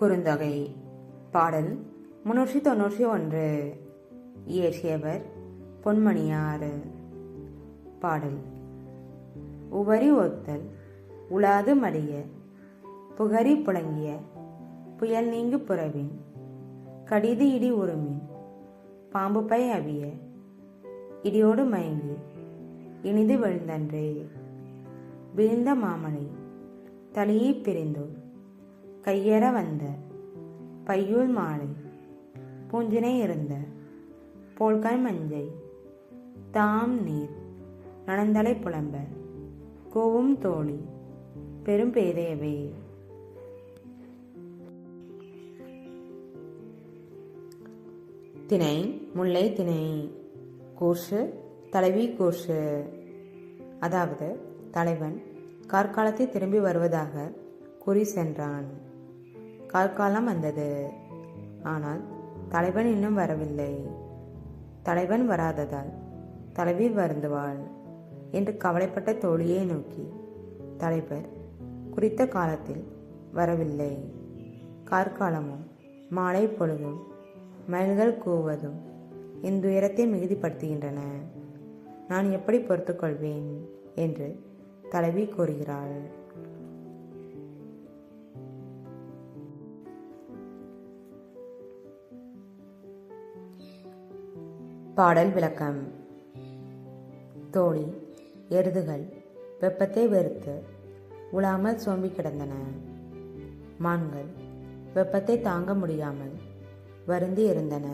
குறுந்தொகை. பாடல் முன்னூற்றி தொன்னூற்றி ஒன்று. இயற்றியவர் பொன்மணியாறு. பாடல் உவரி ஒத்தல் உலாது மடிய புகரி புழங்கிய புயல் நீங்கு புறவின் கடிது இடி உருமின் பாம்பு பை அவிய இடியோடு மயங்கி இனிது விழுந்தன்றே. விழுந்த மாமலை தளியை பிரிந்தோர் கையேற வந்த பையூல் மாலை பூஞ்சினை இருந்த போல்காய் மஞ்சை தாம் நீர் நனந்தலை புலம்ப கோவும் தோழி பெரும் பேதையவே. திணை முல்லை திணை கூர்ஷு தலைவி கூர்ஷு அதாவது தலைவன் கார்காலத்தை திரும்பி வருவதாக கூறி சென்றான். கற்காலம் வந்தது. ஆனால் தலைவன் இன்னும் வரவில்லை. தலைவன் வராததால் தலைவி வருந்துவாள் என்று கவலைப்பட்ட தோழியை நோக்கி. தலைவர் குறித்த காலத்தில் வரவில்லை. கார்காலமும் மாலை பொழுதும் மயில்கள் கூவதும் என் துயரத்தை மிகுதிப்படுத்துகின்றன. நான் எப்படி பொறுத்துக்கொள்வேன்? என்று தலைவி கூறுகிறாள். பாடல் விளக்கம். தோழி எருதுகள் வெப்பத்தை வெறுத்து உழாமல் சோம்பி கிடந்தன. மான்கள் வெப்பத்தை தாங்க முடியாமல் வருந்தி இருந்தன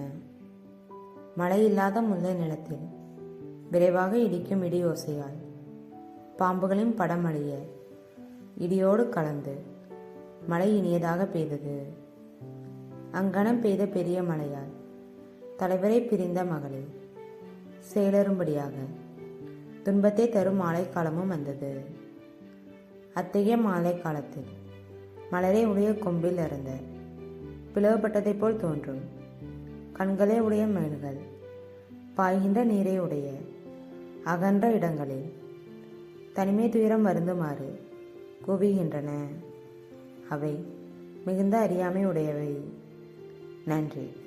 மழை இல்லாத முல்லை நிலத்தில் விரைவாக இடிக்கும் இடி ஓசையால் பாம்புகளின் படம் அழிய இடியோடு கலந்து மழை இனியதாக பெய்தது. அங்கனம் பெய்த பெரிய மழையால் தலைவரை பிரிந்த மகளே. செயலரும்படியாக துன்பத்தை தரும் மாலைக்காலமும் வந்தது. அத்தகைய மாலை காலத்தில் மலரே உடைய கொம்பில் இருந்த பிளவுபட்டதைப் போல் தோன்றும். கண்களே உடைய மயில்கள் பாய்கின்ற நீரை உடைய அகன்ற இடங்களில் தனிமை துயரம் வருந்துமாறு குவிகின்றன. அவை மிகுந்த அறியாமை உடையவை. நன்றி.